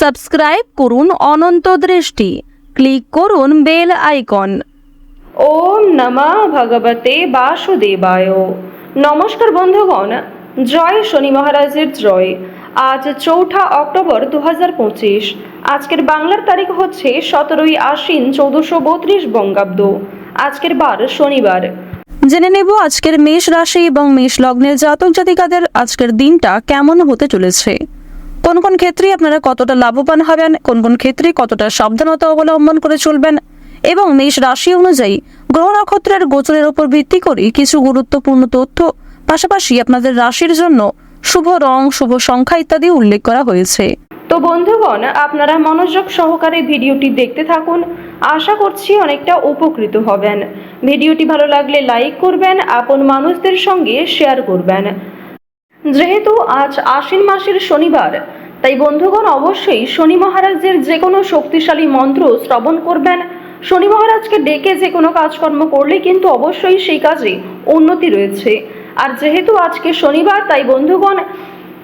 Subscribe করুন অনন্ত দৃষ্টি। Click করুন বেল আইকন। ওম নমঃ ভগবতে বাসুদেবায়। নমস্কার বন্ধুগণ জয় শনি মহারাজের জয়। আজ চৌঠা অক্টোবর দু আজকের বাংলার তারিখ হচ্ছে সতেরোই আশ্বিন চৌদ্দশো বত্রিশ বঙ্গাব্দ। আজকের বার শনিবার। জেনে নেব আজকের মেষ রাশি এবং মেষ লগ্নের জাতক জাতিকাদের আজকের দিনটা কেমন হতে চলেছে। কোন কোন ক্ষেত্রে আপনারা কতটা লাভবান হবেন, কোন কোন ক্ষেত্রে কতটা সাবধানতা অবলম্বন করে চলবেন এবং মেষ রাশি অনুযায়ী গ্রহ নক্ষত্রের গোচরের উপর ভিত্তি করে কিছু গুরুত্বপূর্ণ তথ্য, পাশাপাশি আপনাদের রাশির জন্য শুভ রং, শুভ সংখ্যা ইত্যাদি উল্লেখ করা হয়েছে। তো বন্ধুগণ, আপনারা মনোযোগ সহকারে ভিডিওটি দেখতে থাকুন। আশা করছি অনেকটা উপকৃত হবেন। ভিডিওটি ভালো লাগলে লাইক করবেন, আপন মানুষদের সঙ্গে শেয়ার করবেন। যেহেতু আজ আশ্বিন মাসের শনিবার, তাই বন্ধুগণ অবশ্যই শনি মহারাজের যে কোনো শক্তিশালী মন্ত্র শ্রবণ করবেন। শনি মহারাজকে ডেকে যে কোনো কাজকর্ম করলে কিন্তু অবশ্যই সেই কাজে উন্নতি রয়েছে। আর যেহেতু আজকে শনিবার, তাই বন্ধুগণ,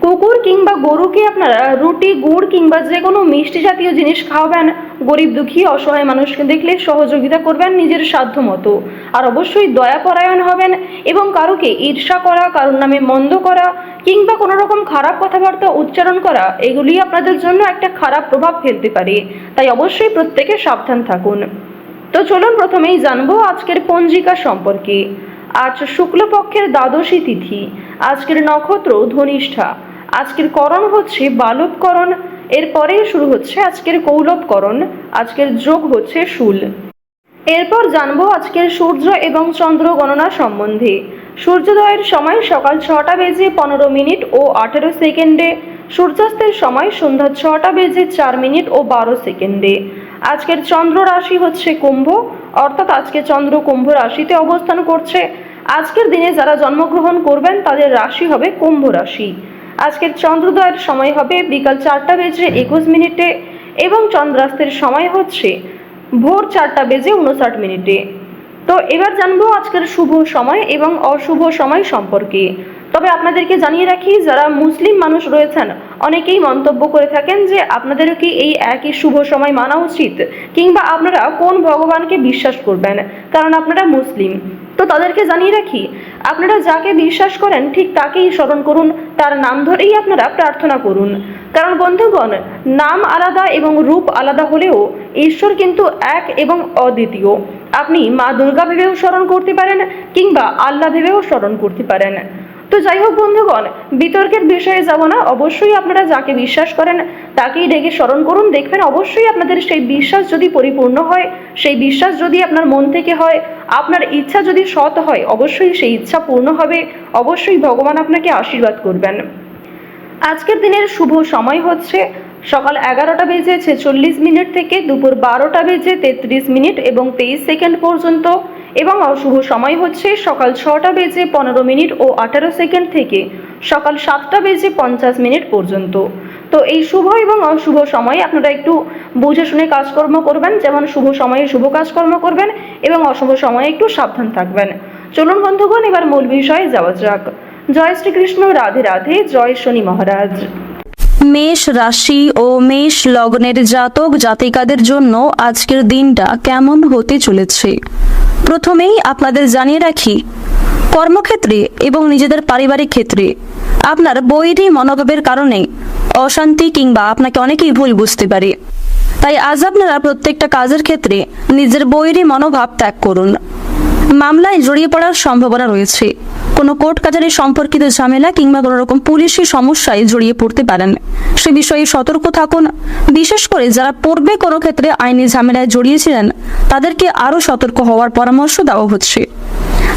কুকুর কিংবা গরুকে আপনারা রুটি, গুড় কিংবা যে কোনো মিষ্টি জাতীয় জিনিস খাওয়াবেন। গরিব দুঃখী, অসহায় মানুষকে দেখলে সহযোগিতা করবেন নিজের সাধ্য মতো। আর অবশ্যই দয়াপরায়ণ হবেন এবং কারোকে ঈর্ষা করা, কারোর নামে মন্দ করা কিংবা কোনো রকম খারাপ কথাবার্তা উচ্চারণ করা, এগুলি আপনাদের জন্য একটা খারাপ প্রভাব ফেলতে পারে। তাই অবশ্যই প্রত্যেকে সাবধান থাকুন। তো চলুন প্রথমেই জানব আজকের পঞ্জিকা সম্পর্কে। আজ শুক্লপক্ষের দ্বাদশী তিথি, আজকের নক্ষত্র ধনিষ্ঠা, আজকের করণ হচ্ছে বালবকরণ এরপরে শুরু হচ্ছে আজকের কৌলবকরণ, আজকের যোগ হচ্ছে শুল। এরপর জানব আজকের সূর্য এবং চন্দ্র গণনা সম্বন্ধে। সূর্যোদয়ের সময় সকাল ছটা বেজে পনেরো মিনিট ও আঠেরো সেকেন্ডে, সূর্যাস্তের সময় সন্ধ্যা ছটা বেজে চার মিনিট ও বারো সেকেন্ডে। আজকের চন্দ্র রাশি হচ্ছে কুম্ভ, অর্থাৎ আজকে চন্দ্র কুম্ভ রাশিতে অবস্থান করছে। আজকের দিনে যারা জন্মগ্রহণ করবেন, তাদের রাশি হবে কুম্ভ রাশি। আজকের চন্দ্রোদয়ের সময় হবে বিকাল চারটা বেজে একুশ মিনিটে এবং চন্দ্রাস্তের সময় হচ্ছে ভোর চারটা বেজে উনষাট মিনিটে। তো এবার জানব আজকের শুভ সময় এবং অশুভ সময় সম্পর্কে। তবে আপনাদেরকে জানিয়ে রাখি, যারা মুসলিম মানুষ রয়েছেন, অনেকেই মন্তব্য করে থাকেন যে আপনাদেরও কি এই একই শুভ সময় মানা উচিত? কিংবা আপনারা কোন ভগবানকে বিশ্বাস করবেন? কারণ আপনারা মুসলিম। তো তাদেরকে জানিয়ে রাখি, আপনারা যাকে বিশ্বাস করেন, ঠিক তাকেই স্মরণ করুন। তার নাম ধরেই আপনারা প্রার্থনা করুন। কারণ বন্ধুগণ, নাম আলাদা এবং রূপ আলাদা হলেও ঈশ্বর কিন্তু এক এবং অদ্বিতীয়। আপনি মা দুর্গা ভেবেও স্মরণ করতে পারেন কিংবা আল্লাহ ভেবেও স্মরণ করতে পারেন। তো যাই হোক বন্ধুগণ, বিতর্কের বিষয়ে যাব না, অবশ্যই আপনারা যাকে বিশ্বাস করেন তাকেই ডেকে স্মরণ করুন, দেখবেন অবশ্যই আপনাদের সেই বিশ্বাস যদি পরিপূর্ণ হয়, সেই বিশ্বাস যদি আপনার মন থেকে হয়, আপনার ইচ্ছা যদি সৎ হয়, অবশ্যই সেই ইচ্ছা পূর্ণ হবে, অবশ্যই ভগবান আপনাকে আশীর্বাদ করবেন। আজকের দিনের শুভ সময় হচ্ছে সকাল এগারোটা বেজে ছেচল্লিশ মিনিট থেকে দুপুর বারোটা বেজে তেত্রিশ মিনিট এবং তেইশ সেকেন্ড পর্যন্ত এবং অশুভ সময় হচ্ছে সকাল ছটা বেজে পনেরো মিনিট ও আঠারো সেকেন্ড থেকে সকাল সাতটা বেজে পঞ্চাশ মিনিট পর্যন্ত। তো এই শুভ এবং অশুভ সময়ে আপনারা একটু বুঝে শুনে কাজকর্ম করবেন, যেমন শুভ সময়ে শুভ কাজকর্ম করবেন এবং অশুভ সময়ে একটু সাবধান থাকবেন। চলুন বন্ধুগণ, এবার মূল বিষয়ে যাওয়া যাক। জয় শ্রীকৃষ্ণ, রাধে রাধে, জয় শনি মহারাজ। মেষ রাশি ও মেষ লগ্নের জাতক জাতিকাদের জন্য আজকের দিনটা কেমন হতে চলেছে? প্রথমেই আপনাদের জানিয়ে রাখি, কর্মক্ষেত্রে এবং নিজেদের পারিবারিক ক্ষেত্রে আপনার বৈরী মনোভাবের কারণে অশান্তি কিংবা আপনাকে অনেকেই ভুল বুঝতে পারে। তাই আজ আপনারা প্রত্যেকটা কাজের ক্ষেত্রে নিজের বৈরী মনোভাব ত্যাগ করুন। মামলায় জড়িয়ে পড়ার সম্ভাবনা রয়েছে। কোনো কোর্ট কাজারি সম্পর্কিত ঝামেলা কিংবা কোনো রকম পুলিশি সমস্যায় জড়িয়ে পড়তে পারেন। সে বিষয়ে সতর্ক থাকুন। বিশেষ করে যারা পূর্বে কোনো ক্ষেত্রে আইনি ঝামেলায় জড়িয়েছিলেন, তাদেরকে আরও সতর্ক হওয়ার পরামর্শ দেওয়া হচ্ছে।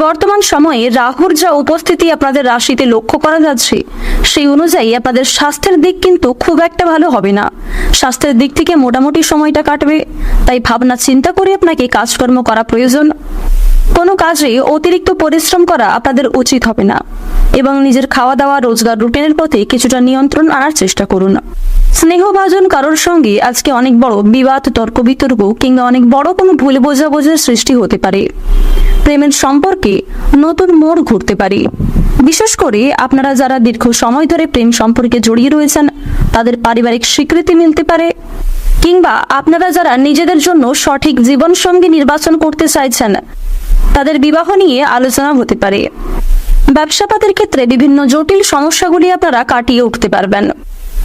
বর্তমান সময়ে রাহুর যা উপস্থিতি আপনাদের রাশিতে লক্ষ্য করা যাচ্ছে, সেই অনুযায়ী আপনাদের স্বাস্থ্যের দিক কিন্তু খুব একটা ভালো হবে না। স্বাস্থ্যের দিক থেকে মোটামুটি সময়টা কাটবে, তাই ভাবনা চিন্তা করে আপনাকে কাজকর্ম করা প্রয়োজন। কোনো কাজে অতিরিক্ত পরিশ্রম করা আপনাদের উচিত হবে না, এবং নিজের খাওয়া দাওয়া রোজগার রুটিনের প্রতি কিছুটা নিয়ন্ত্রণ আনার চেষ্টা করুন। স্নেহভাজন কারোর সঙ্গে আজকে অনেক বড় বিবাদ তর্ক বিতর্ক কিংবা অনেক বড় কোনো ভুল বোঝাবুঝির সৃষ্টি হতে পারে। প্রেমের সম্পর্কে নতুন মোড় ঘুরতে পারে। বিশেষ করে আপনারা যারা দীর্ঘ সময় ধরে প্রেম সম্পর্কে জড়িয়ে রয়েছেন, তাদের পারিবারিক স্বীকৃতি মিলতে পারে। কিংবা আপনারা যারা নিজেদের জন্য সঠিক জীবনসঙ্গী নির্বাচন করতে চাইছেন, তাদের বিবাহ নিয়ে আলোচনা হতে পারে। ব্যবসাপাতের ক্ষেত্রে বিভিন্ন জটিল সমস্যাগুলি আপনারা কাটিয়ে উঠতে পারবেন।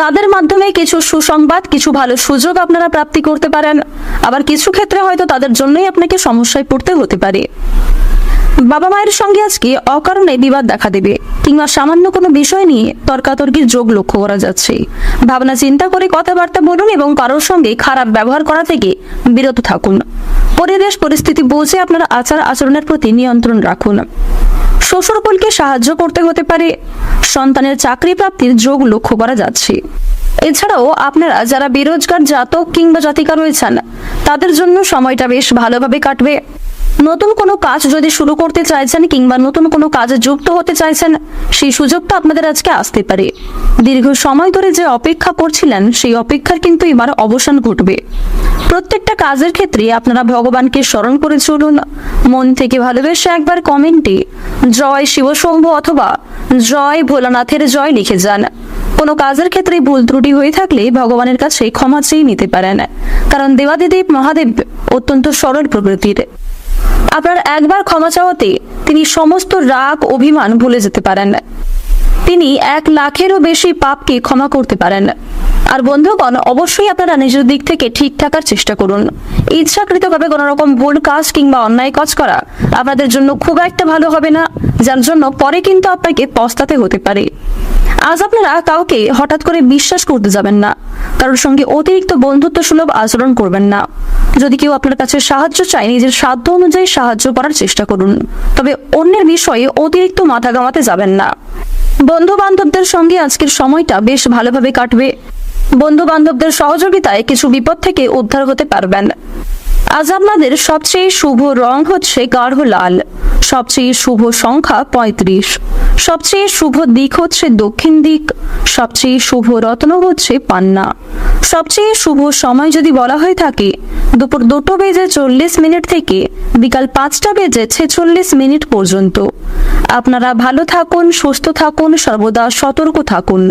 তাদের মাধ্যমে কিছু সুসংবাদ, কিছু ভালো সুযোগ আপনারা প্রাপ্তি করতে পারেন। আবার কিছু ক্ষেত্রে হয়তো তাদের জন্যই আপনাকে সমস্যায় পড়তে হতে পারে। বাবা মায়ের সঙ্গে আজকে অকারণে বিবাদ দেখা দেবে কিংবা সামান্য কোনো বিষয় নিয়ে তর্কাতর্কির যোগ লক্ষ্য করা যাচ্ছে। ভাবনা চিন্তা করে কথাবার্তা বলুন এবং কারোর সঙ্গে খারাপ ব্যবহার করা থেকে বিরত থাকুন। পরিবেশ পরিস্থিতি বুঝে আপনার আচার আচরণের প্রতি নিয়ন্ত্রণ রাখুন। শ্বশুরকুলকে সাহায্য করতে হতে পারে। সন্তানের চাকরি প্রাপ্তির যোগ লক্ষ্য করা যাচ্ছে। এছাড়াও আপনারা যারা বেরোজগার, জাতক কিংবা জাতিকা রয়েছেন, তাদের জন্য সময়টা বেশ ভালোভাবে কাটবে। নতুন কোনো কাজ যদি শুরু করতে চাইছেন কিংবা নতুন কোনো কাজে যুক্ত হতে চাইছেন, সেই সুযোগটা আপনাদের আজকে আসতে পারে। দীর্ঘ সময় ধরে যে অপেক্ষা করছিলেন, সেই অপেক্ষার কিন্তু এবার অবসান ঘটবে। প্রত্যেকটা কাজের ক্ষেত্রে আপনারা ভগবানকে স্মরণ করে চলুন। মন থেকে ভালোবেসে একবার কমেন্টে, জয় শিবশম্ভু অথবা, জয় ভোলানাথের জয় লিখে যান। কোনো কাজের ক্ষেত্রে ভুল ত্রুটি হয়ে থাকলে ভগবানের কাছে ক্ষমা চেয়ে নিতে পারেন। কারণ দেবাদিদেব মহাদেব অত্যন্ত সরল প্রকৃতির। আপনার একবার ক্ষমা চাওয়াতে তিনি সমস্ত রাগ, অভিমান ভুলে যেতে পারেন। তিনি এক লাখেরও বেশি পাপকে ক্ষমা করতে পারেন। আর বন্ধুগণ, অবশ্যই আপনারা নিজের দিক থেকে ঠিক থাকার চেষ্টা করুন। ইচ্ছাকৃতভাবে কোনো রকম ভুল কাজ কিংবা অন্যায় কাজ করা আপনাদের জন্য খুব একটা ভালো হবে না, যার জন্য পরে কিন্তু আপনাকে পস্তাতে হতে পারে। আজ আপনারা কাউকে হঠাৎ করে বিশ্বাস করতে যাবেন না। কারোর সঙ্গে অতিরিক্ত বন্ধুত্ব সুলভ আচরণ করবেন না। যদি কেউ আপনার কাছে সাহায্য চায়, নিজের সাধ্য অনুযায়ী সাহায্য করার চেষ্টা করুন। তবে অন্যের বিষয়ে অতিরিক্ত মাথা গামাতে যাবেন না। বন্ধু বান্ধবদের সঙ্গে আজকের সময়টা বেশ ভালোভাবে কাটবে। বন্ধু বান্ধবদের সহযোগিতায় কিছু বিপদ থেকে উদ্ধার হতে পারবেন। আজ আপনাদের সবচেয়ে শুভ রং হচ্ছে গাঢ় লাল সবচেয়ে শুভ সংখ্যা পঁয়ত্রিশ। সবচেয়ে শুভ দিক হচ্ছে দক্ষিণ দিক। সবচেয়ে শুভ রত্ন হচ্ছে পান্না। সবচেয়ে শুভ সময় যদি বলা হয়ে থাকে, দুপুর দুটো বেজে চল্লিশ মিনিট থেকে বিকাল পাঁচটা বেজে ছেচল্লিশ মিনিট পর্যন্ত। আপনারা ভালো থাকুন, সুস্থ থাকুন, সর্বদা সতর্ক থাকুন।